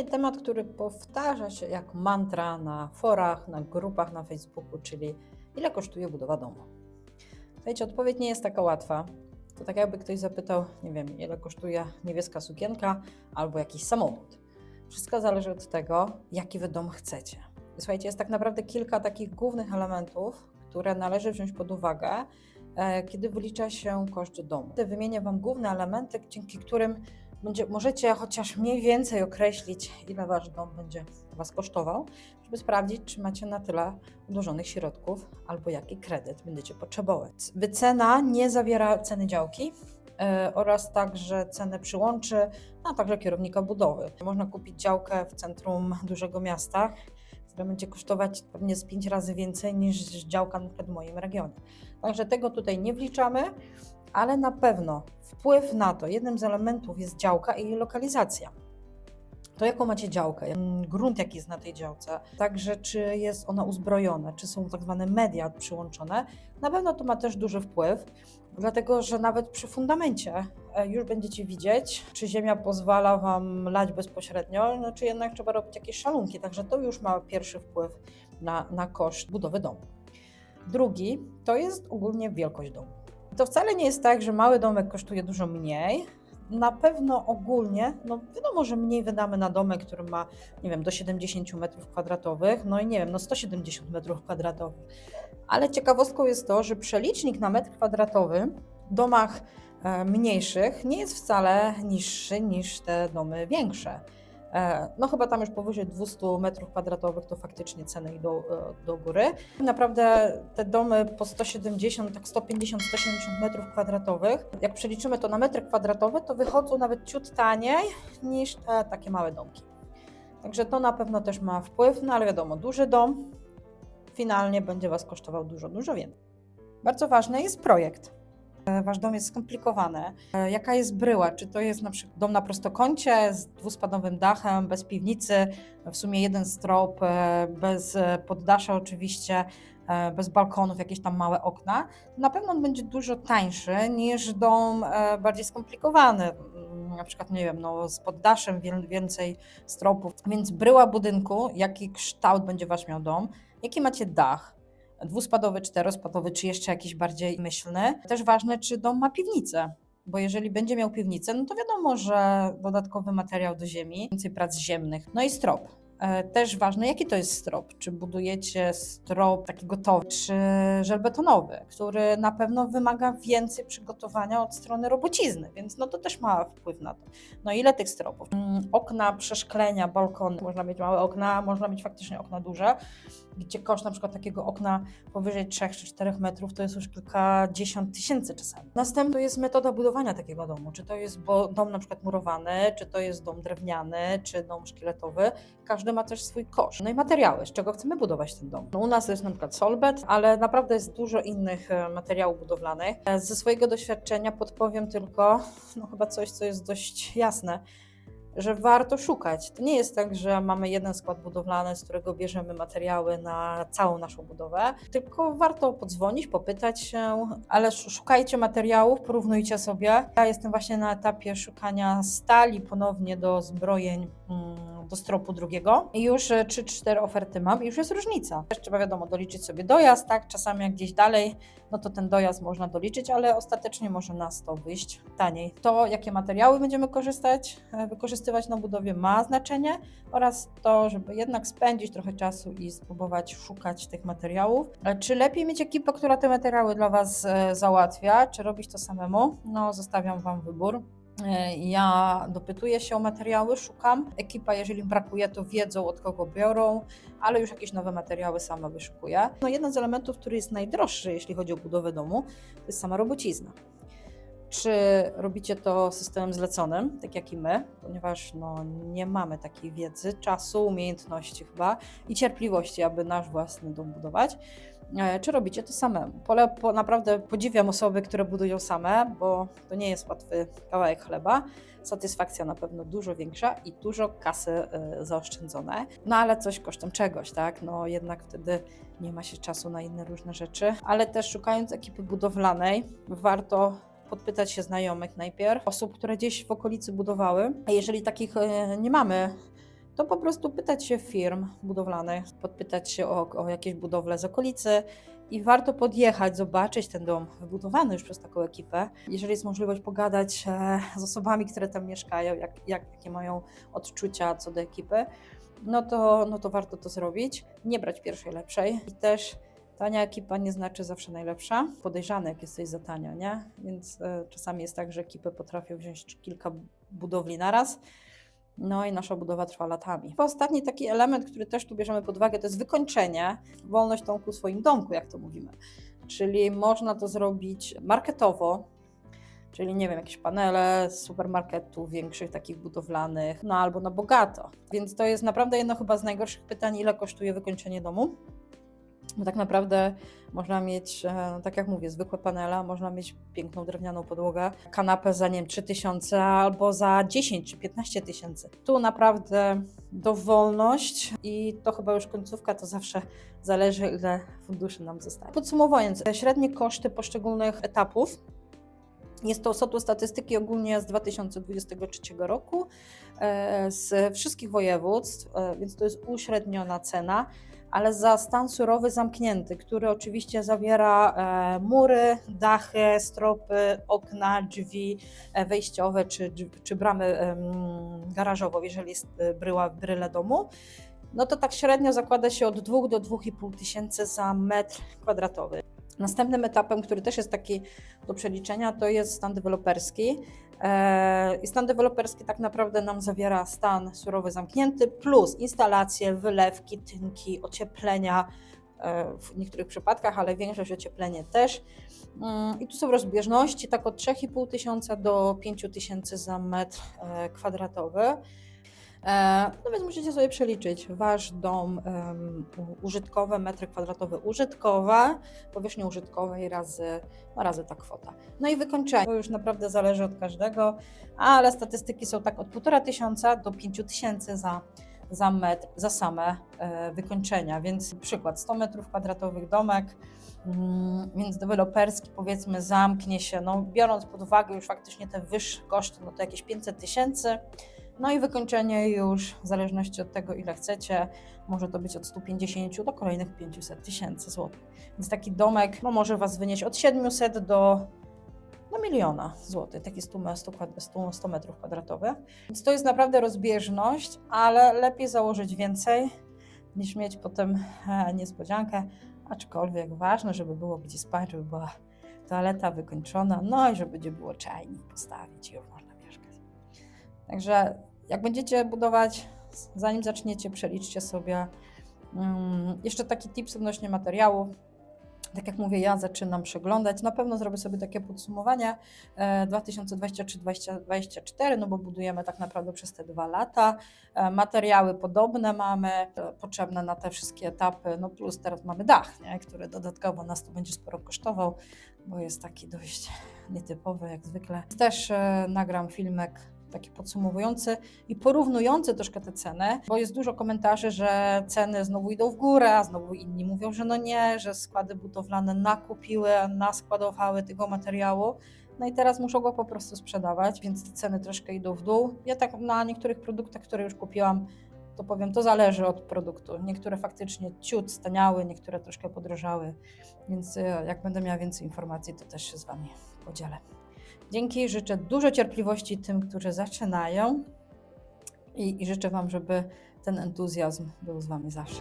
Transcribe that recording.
dzisiaj temat, który powtarza się jak mantra na forach, na grupach na Facebooku, czyli ile kosztuje budowa domu. Słuchajcie, odpowiedź nie jest taka łatwa. To tak jakby ktoś zapytał, nie wiem, ile kosztuje niebieska sukienka albo jakiś samochód. Wszystko zależy od tego, jaki wy dom chcecie. Słuchajcie, jest tak naprawdę kilka takich głównych elementów, które należy wziąć pod uwagę, e, kiedy wylicza się koszt domu. Wymienię Wam główne elementy, dzięki którym będzie, możecie chociaż mniej więcej określić, ile Wasz dom będzie Was kosztował, żeby sprawdzić, czy macie na tyle ułożonych środków albo jaki kredyt będziecie potrzebować. Wycena nie zawiera ceny działki, e, oraz także cenę przyłączy, a także kierownika budowy. Można kupić działkę w centrum dużego miasta, która będzie kosztować pewnie z 5 razy więcej niż działka na w moim regionie. Także tego tutaj nie wliczamy, ale na pewno wpływ na to, jednym z elementów jest działka i jej lokalizacja. To jaką macie działkę, mm, grunt jaki jest na tej działce, także czy jest ona uzbrojona, czy są tak zwane media przyłączone, na pewno to ma też duży wpływ, dlatego że nawet przy fundamencie e, już będziecie widzieć, czy ziemia pozwala Wam lać bezpośrednio, no, czy jednak trzeba robić jakieś szalunki, także to już ma pierwszy wpływ na, na koszt budowy domu. Drugi to jest ogólnie wielkość domu. To wcale nie jest tak, że mały domek kosztuje dużo mniej. Na pewno ogólnie, no wiadomo, że mniej wydamy na domek, który ma, nie wiem, do 70 m2, no i nie wiem, no 170 m2. Ale ciekawostką jest to, że przelicznik na metr kwadratowy w domach e, mniejszych nie jest wcale niższy niż te domy większe. E, No chyba tam już powyżej 200 m2 to faktycznie ceny idą e, do góry. Naprawdę te domy po 170, tak 150, 170 metrów kwadratowych, jak przeliczymy to na metry kwadratowe, to wychodzą nawet ciut taniej niż te takie małe domki. Także to na pewno też ma wpływ, no ale wiadomo, duży dom finalnie będzie Was kosztował dużo, dużo więcej. Bardzo ważny jest projekt. E, Wasz dom jest skomplikowany. E, Jaka jest bryła? Czy to jest na przykład dom na prostokącie z dwuspadowym dachem, bez piwnicy, w sumie jeden strop, e, bez poddasza oczywiście, bez balkonów, jakieś tam małe okna? Na pewno on będzie dużo tańszy niż dom bardziej skomplikowany. Mm, Na przykład, nie wiem, no, z poddaszem więcej stropów. Więc bryła budynku, jaki kształt będzie Wasz miał dom, jaki macie dach, dwuspadowy, czterospadowy, czy jeszcze jakiś bardziej myślny. Też ważne, czy dom ma piwnicę. Bo jeżeli będzie miał piwnicę, no to wiadomo, że dodatkowy materiał do ziemi, więcej prac ziemnych. No i strop. E, Też ważne, jaki to jest strop. Czy budujecie strop taki gotowy, czy żelbetonowy, który na pewno wymaga więcej przygotowania od strony robocizny, więc no to też ma wpływ na to. No ile tych stropów? Mm, Okna, przeszklenia, balkony. Można mieć małe okna, można mieć faktycznie okna duże, gdzie koszt na przykład takiego okna powyżej 3 czy 4 metrów to jest już kilkadziesiąt tysięcy czasami. Następnie to jest metoda budowania takiego domu. Czy to jest dom na przykład murowany, czy to jest dom drewniany, czy dom szkieletowy. Każdy ma też swój koszt. No i materiały, z czego chcemy budować ten dom. No u nas jest na przykład solbet, ale naprawdę jest dużo innych e, materiałów budowlanych. E, Ze swojego doświadczenia podpowiem tylko, no chyba coś, co jest dość jasne że warto szukać. To nie jest tak, że mamy jeden skład budowlany, z którego bierzemy materiały na całą naszą budowę, tylko warto podzwonić, popytać się, ale sz- szukajcie materiałów, porównujcie sobie. Ja jestem właśnie na etapie szukania stali ponownie do zbrojeń. mm, Do stropu drugiego i już 3-4 oferty mam i już jest różnica. Trzeba wiadomo doliczyć sobie dojazd, tak? Czasami jak gdzieś dalej, no to ten dojazd można doliczyć, ale ostatecznie może nas to wyjść taniej. To, jakie materiały będziemy korzystać, e, wykorzystywać na budowie ma znaczenie oraz to, żeby jednak spędzić trochę czasu i spróbować szukać tych materiałów. E, Czy lepiej mieć ekipę, która te materiały dla Was e, załatwia, czy robić to samemu? No, zostawiam Wam wybór. Ja dopytuję się o materiały, szukam. Ekipa, jeżeli brakuje, to wiedzą od kogo biorą, ale już jakieś nowe materiały sama wyszukuję. No jeden z elementów, który jest najdroższy, jeśli chodzi o budowę domu, to jest sama robocizna. Czy robicie to systemem zleconym, tak jak i my, ponieważ no, nie mamy takiej wiedzy, czasu, umiejętności chyba i cierpliwości, aby nasz własny dom budować. E, Czy robicie to samemu? Pole, po, naprawdę podziwiam osoby, które budują same, bo to nie jest łatwy kawałek chleba. Satysfakcja na pewno dużo większa i dużo kasy e, zaoszczędzone. No ale coś kosztem czegoś, tak? No jednak wtedy nie ma się czasu na inne różne rzeczy. Ale też szukając ekipy budowlanej, warto podpytać się znajomych najpierw, osób, które gdzieś w okolicy budowały. A jeżeli takich e, nie mamy to po prostu pytać się firm budowlanych, podpytać się o, o jakieś budowle z okolicy i warto podjechać, zobaczyć ten dom wybudowany już przez taką ekipę. Jeżeli jest możliwość pogadać e, z osobami, które tam mieszkają, jak, jak, jakie mają odczucia co do ekipy, no to, no to warto to zrobić. Nie brać pierwszej lepszej i też tania ekipa nie znaczy zawsze najlepsza. Podejrzane, jak jesteś za tanio, nie? Więc e, czasami jest tak, że ekipy potrafią wziąć kilka budowli naraz. No i nasza budowa trwa latami. Ostatni taki element, który też tu bierzemy pod uwagę, to jest wykończenie, wolność tą ku swoim domku, jak to mówimy. Czyli można to zrobić marketowo, czyli nie wiem, jakieś panele z supermarketów większych, takich budowlanych, no albo na bogato. Więc to jest naprawdę jedno chyba z najgorszych pytań, ile kosztuje wykończenie domu. Bo tak naprawdę można mieć, e, tak jak mówię, zwykłe panele, można mieć piękną drewnianą podłogę, kanapę za nie wiem, 3000 albo za 10 czy 15 tysięcy. Tu naprawdę dowolność i to chyba już końcówka, to zawsze zależy, ile funduszy nam zostaje. Podsumowując, średnie koszty poszczególnych etapów jest to, to statystyki ogólnie z 2023 roku, e, z wszystkich województw, e, więc to jest uśredniona cena ale za stan surowy zamknięty, który oczywiście zawiera e, mury, dachy, stropy, okna, drzwi wejściowe czy, czy bramy e, garażową, jeżeli jest bryła, bryle domu, no to tak średnio zakłada się od 2 do 2,5 tysięcy za metr kwadratowy. Następnym etapem, który też jest taki do przeliczenia, to jest stan deweloperski. E, I stan deweloperski tak naprawdę nam zawiera stan surowy zamknięty plus instalacje, wylewki, tynki, ocieplenia e, w niektórych przypadkach, ale większość ocieplenie też. Mm, I tu są rozbieżności tak od 3,5 tysiąca do 5 tysięcy za metr e, kwadratowy. E, no więc musicie sobie przeliczyć. Wasz dom um, użytkowy, metry kwadratowe użytkowe, powierzchni użytkowej razy, no razy ta kwota. No i wykończenie, to już naprawdę zależy od każdego, ale statystyki są tak od 1,5 tysiąca do 5 tysięcy za, za metr, za same e, wykończenia, więc przykład 100 metrów kwadratowych domek, mm, więc deweloperski powiedzmy zamknie się, no biorąc pod uwagę już faktycznie te wyższe koszty, no to jakieś 500 tysięcy, no i wykończenie już w zależności od tego, ile chcecie, może to być od 150 do kolejnych 500 tysięcy złotych. Więc taki domek no, może Was wynieść od 700 do no, miliona złotych, taki 100, 100, 100 metrów kwadratowych. Więc to jest naprawdę rozbieżność, ale lepiej założyć więcej niż mieć potem e, niespodziankę, aczkolwiek ważne, żeby było gdzie spać, żeby była toaleta wykończona, no i żeby będzie było czajnik postawić i już można mieszkać. Także jak będziecie budować, zanim zaczniecie, przeliczcie sobie. Um, jeszcze taki tips odnośnie materiałów. Tak jak mówię, ja zaczynam przeglądać. Na pewno zrobię sobie takie podsumowanie e, 2023-2024, no bo budujemy tak naprawdę przez te dwa lata. E, materiały podobne mamy, e, potrzebne na te wszystkie etapy, no plus teraz mamy dach, nie, który dodatkowo nas to będzie sporo kosztował, bo jest taki dość nietypowy jak zwykle. Też e, nagram filmek taki podsumowujący i porównujący troszkę te ceny, bo jest dużo komentarzy, że ceny znowu idą w górę, a znowu inni mówią, że no nie, że składy budowlane nakupiły, naskładowały tego materiału. No i teraz muszą go po prostu sprzedawać, więc te ceny troszkę idą w dół. Ja tak na niektórych produktach, które już kupiłam, to powiem, to zależy od produktu. Niektóre faktycznie ciut staniały, niektóre troszkę podrożały, więc e, jak będę miała więcej informacji, to też się z Wami podzielę. Dzięki, życzę dużo cierpliwości tym, którzy zaczynają i, i życzę Wam, żeby ten entuzjazm był z Wami zawsze.